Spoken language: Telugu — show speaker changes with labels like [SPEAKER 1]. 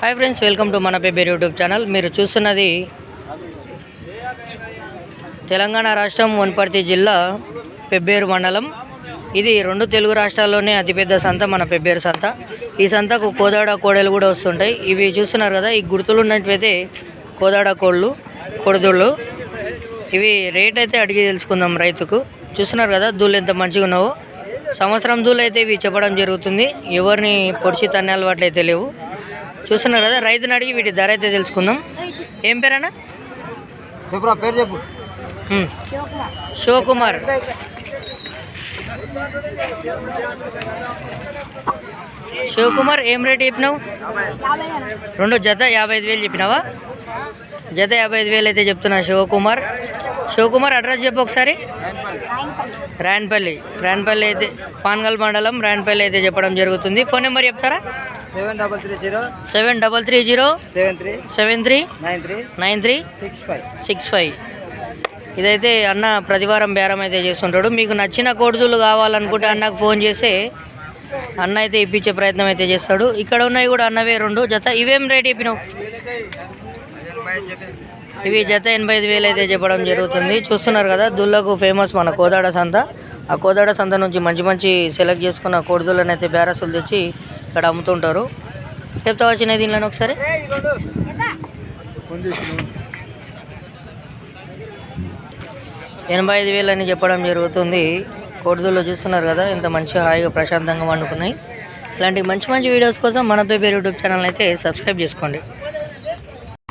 [SPEAKER 1] హాయ్ ఫ్రెండ్స్ వెల్కమ్ టు మన పేపర్ యూట్యూబ్ ఛానల్ మీరు చూస్తున్నది తెలంగాణ రాష్ట్రం వనపర్తి జిల్లా పెబ్బేరు మండలం. ఇది రెండు తెలుగు రాష్ట్రాల్లోనే అతిపెద్ద సంత మన పెబ్బేరు సంత. ఈ సంతకు కోదాడ కోడలు కూడా వస్తుంటాయి. ఇవి చూస్తున్నారు కదా ఈ గుర్తులు ఉన్నట్లయితే కోదాడ కోళ్ళు కొడదుళ్ళు. ఇవి రేట్ అయితే అడిగి తెలుసుకుందాం రైతుకు. చూస్తున్నారు కదా దూళ్ళు ఎంత మంచిగా ఉన్నావో సంవత్సరం దూళ్ళు అయితే ఇవి చెప్పడం జరుగుతుంది. ఎవరిని పొడిచి తన్నే అలవాట్లు అయితే లేవు. చూస్తున్నారు కదా రైతుని అడిగి వీటి ధర అయితే తెలుసుకుందాం. ఏం పేరన్నా?
[SPEAKER 2] చెప్పురా పేరు చెప్పు.
[SPEAKER 1] శివకుమార్. శివకుమార్ ఏం రేట్ చెప్పినావు? రెండు జత యాభై ఐదు వేలు చెప్పినావా? జత యాభై ఐదు వేలు అయితే చెప్తున్నా శివకుమార్. శివకుమార్ అడ్రస్ చెప్పు ఒకసారి. రాయన్పల్లి. రాయన్పల్లి. అయితే పాన్గల్ మండలం రాయన్పల్లి అయితే చెప్పడం జరుగుతుంది. ఫోన్ నెంబర్ చెప్తారా?
[SPEAKER 2] Seven double three zero
[SPEAKER 1] seven double three zero
[SPEAKER 2] seven three
[SPEAKER 1] seven three
[SPEAKER 2] nine three
[SPEAKER 1] nine three
[SPEAKER 2] six five.
[SPEAKER 1] Six five. ఇదైతే అన్న ప్రతివారం బేరం అయితే చేస్తుంటాడు. మీకు నచ్చిన కోడుదులు కావాలనుకుంటే అన్నకు ఫోన్ చేస్తే అన్న అయితే ఇప్పించే ప్రయత్నం అయితే చేస్తాడు. ఇక్కడ ఉన్నాయి కూడా అన్నవే రెండు. జత ఇవేం రేట్ ఇప్పినావు? ఇవి జత ఎనభై ఐదు వేలు అయితే చెప్పడం జరుగుతుంది. చూస్తున్నారు కదా దుల్లకు ఫేమస్ మన కోదాడ సంత. ఆ కోదాడ సంత నుంచి మంచి మంచి సెలెక్ట్ చేసుకున్న కోడిదులను అయితే బేరసులు తెచ్చి ఇక్కడ అమ్ముతుంటారు. చెప్తా వచ్చినాయి దీనిలో ఒకసారి? ఎనభై ఐదు వేలు అని చెప్పడం జరుగుతుంది. కోడిదుల్లో చూస్తున్నారు కదా ఇంత మంచి హాయిగా ప్రశాంతంగా వండుకున్నాయి. ఇలాంటి మంచి మంచి వీడియోస్ కోసం మన పేపర్ యూట్యూబ్ ఛానల్ అయితే సబ్స్క్రైబ్ చేసుకోండి.